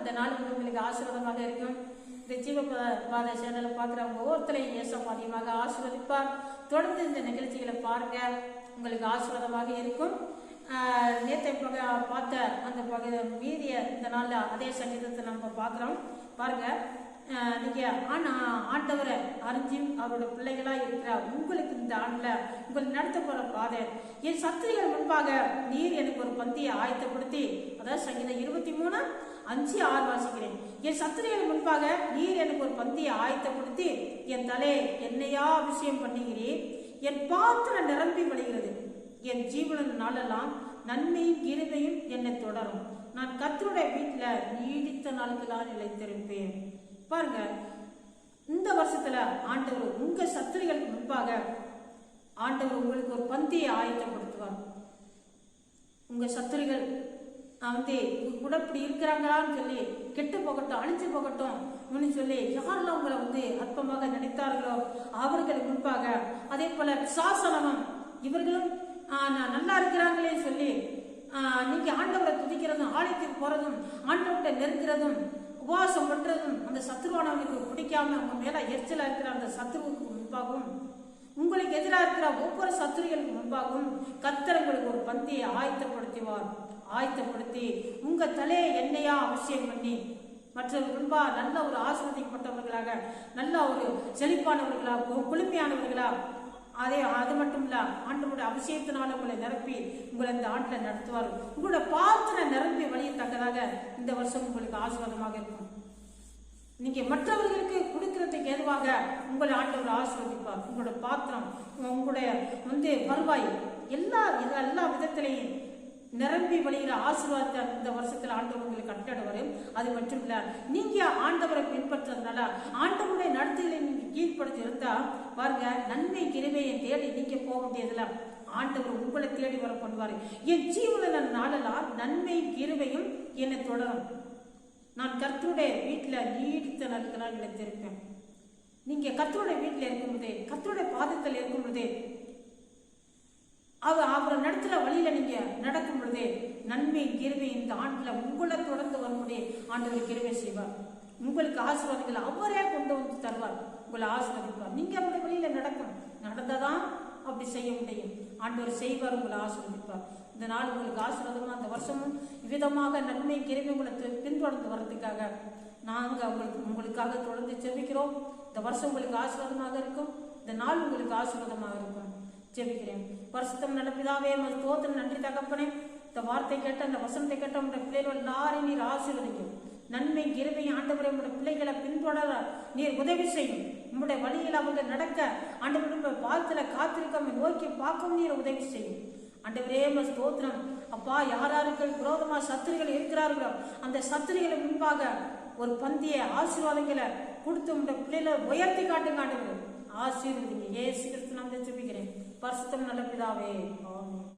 இந்த நாள் உங்களுக்கு ஆசீர்வாதமாக இருக்கும். இந்த ஜீவ பாதை சேனலை பார்க்குறவங்க ஒவ்வொருத்தரையும் இயேசம் அதிகமாக ஆசீர்வதிப்பார். தொடர்ந்து இந்த நிகழ்ச்சிகளை பாருங்க. உங்களுக்கு ஆசீர்வாதமாக இருக்கும். நேற்றை நேத்தை பக பார்த்த அந்த பகுதி மீதிய இந்த நாளில் அதே சங்கீதத்தை நம்ம பார்க்குறோம். பாருங்கள் ஆஹ் நீங்க ஆனா ஆண்டவரை அறிஞ்சு அவரோட பிள்ளைகளாக இருக்கிற உங்களுக்கு இந்த ஆண்டில் உங்களுக்கு நடத்த போகிற பாதை என் சத்துரிகள் முன்பாக நீர் எனக்கு ஒரு பந்தியை ஆயத்தப்படுத்தி அதாவது சங்கீதம் இருபத்தி மூணு அஞ்சு ஆறு வாசிக்கிறேன். என் சத்துரிகள் முன்பாக நீர் எனக்கு ஒரு பந்தியை ஆயத்தப்படுத்தி என் தலை என்னையா அபிஷேகம் பண்ணுகிறேன் என் பாத்திரம் நிரம்பி வழிகிறது. என் ஜீவன நாளெல்லாம் நன்மையும் கிருமையும் என்னை தொடரும். நான் கத்தருடைய வீட்டில் நீடித்த நாட்களால் நிலைத்திருப்பேன். பாருங்க இந்த வருஷத்துல ஆண்டவர் உங்க சத்துரிகளுக்கு முன்பாக ஆண்டவர் உங்களுக்கு ஒரு பந்தியை ஆயத்தப்படுத்துவார். உங்க சத்துருகள் வந்து கூட இப்படி இருக்கிறாங்களான்னு சொல்லி கெட்டு போகட்டும் அழிஞ்சு போகட்டும் அப்படின்னு சொல்லி யாரெல்லாம் உங்களை வந்து அற்பமாக நினைத்தார்களோ அவர்கள் முன்பாக அதே போல சாசனமும் இவர்களும் நான் நல்லா இருக்கிறாங்களே சொல்லி நீங்க ஆண்டவரை துதிக்கிறதும் ஆலயத்துக்கு போறதும் ஆண்டவர்கிட்ட நெருங்கிறதும் உபவாசம் பண்றதும் அந்த சத்துருவானவனுக்கு பிடிக்காம அவங்க மேல எரிச்சலா இருக்கிற அந்த சத்ருவுக்கு முன்பாகவும் உங்களுக்கு எதிராக இருக்கிற ஒவ்வொரு சத்துருகளுக்கு முன்பாகவும் கர்த்தர் உங்களுக்கு ஒரு பந்தியை ஆயத்தப்படுத்துவார். ஆயத்தப்படுத்தி உங்க தலையை எண்ணெயா அவசியம் பண்ணி மற்றவர்கள் முன்பா நல்ல ஒரு ஆசிர்வதிக்கப்பட்டவர்களாக நல்ல ஒரு செழிப்பானவர்களா குளுமையானவர்களா அதே அது மட்டும் இல்ல ஆண்டவருடைய அபிஷேகத்தினால உங்களை நிரப்பி உங்களை இந்த ஆண்டில் நடத்துவார். உங்களோட பாத்திர நிரப்பி வழியத்தக்கதாக இந்த வருஷம் உங்களுக்கு ஆசீர்வாதமாக இருக்கும். நீங்க மற்றவர்களுக்கு கொடுக்கறதுக்கு ஏதுவாக உங்களை ஆண்டவர் ஆசீர்வதிப்பார். உங்களோட பாத்திரம் உங்களுடைய வந்து வருவாய் எல்லா இது- எல்லா விதத்திலையும் நிரம்பி வழிகிற ஆசீர்வாதத்தை இந்த வருஷத்துல ஆண்டவர் உங்களுக்கு கட்டடுவார். அது மட்டும் இல்ல நீங்க ஆண்டவரை பின்பற்றதுனால ஆண்டவருடைய நடத்தையில நீங்க கீழ்ப்படுத்தி இருந்தா பாருங்க நன்மை கிருமையை தேடி நீங்க போக வேண்டியதில்லை. ஆண்டவர் உங்களை தேடி வர பண்ணுவாரு. என் ஜீவன நாளெல்லாம் நன்மை கிருவையும் என்னை தொடரும். நான் கர்த்தருடைய வீட்டில் நீடித்த நாட்களாக நிலைத்திருப்பேன் நீங்கள் கத்தருடைய வீட்டில் இருக்கும்போதே கத்தருடைய பாதத்தில் இருக்கும்போதே அவர் அவரை நடத்துகிற வழியில் நீங்கள் நடக்கும் பொழுதே நன்மை கிருவை இந்த ஆண்டில் உங்களை தொடர்ந்து வரும்படி ஆண்டவர் கிருவை செய்வார். உங்களுக்கு ஆசீர்வாதங்களை அவரே கொண்டு வந்து தருவார். உங்களை ஆசீர்வதிப்பார். நீங்கள் அவருடைய வழியில் நடக்கணும். நடந்தாதான் அப்படி செய்ய முடியும். ஆண்டவர் செய்வார் உங்களை ஆசீர்வதிப்பார். இந்த நாள் உங்களுக்கு ஆசீர்வாதமும் அந்த வருஷமும் விதமாக நன்மை கிருமி உங்களை பின்தொடர்ந்து வர்றதுக்காக நாங்கள் உங்களுக்கு உங்களுக்காக தொடர்ந்து செவிக்கிறோம் இந்த வருஷம் உங்களுக்கு ஆசீர்வாதமாக இருக்கும். இந்த நாள் உங்களுக்கு ஆசீர்வாதமாக இருக்கும். ஜெபிக்கிறேன் பரிசுத்தம் நல்ல பிதாவே உமது நன்றி தகப்பனே. இந்த வார்த்தை கேட்ட அந்த வசனத்தை கேட்ட உங்களுடைய பிள்ளைகள் எல்லாரையும் நீர் ஆசீர்வதிக்கும். நன்மை கிருமை ஆண்டவரை உங்களுடைய பிள்ளைகளை பின்தொடர நீர் உதவி செய்யும். உங்களுடைய வழியில் அவங்க நடக்க ஆண்டவருடைய பாதத்துல காத்திருக்க நோக்கி பார்க்கவும் நீர் உதவி செய்யும். ஆண்டவரே உமது ஸ்தோத்திரம். அப்பா யார் யாருக்கு விரோதமா சத்துருகள் இருக்கிறார்களோ அந்த சத்துருகளை முன்பாக ஒரு பந்திய ஆசீர்வாதங்களை கொடுத்து உங்களுடைய பிள்ளைகளை உயர்த்தி காட்டுங்க ஆண்டவர். ஆசீர்வதிங்க. ஏசு கிறிஸ்து நான் ஜெபிக்கிறேன். பரிசுத்தம் நல்ல பிதாவே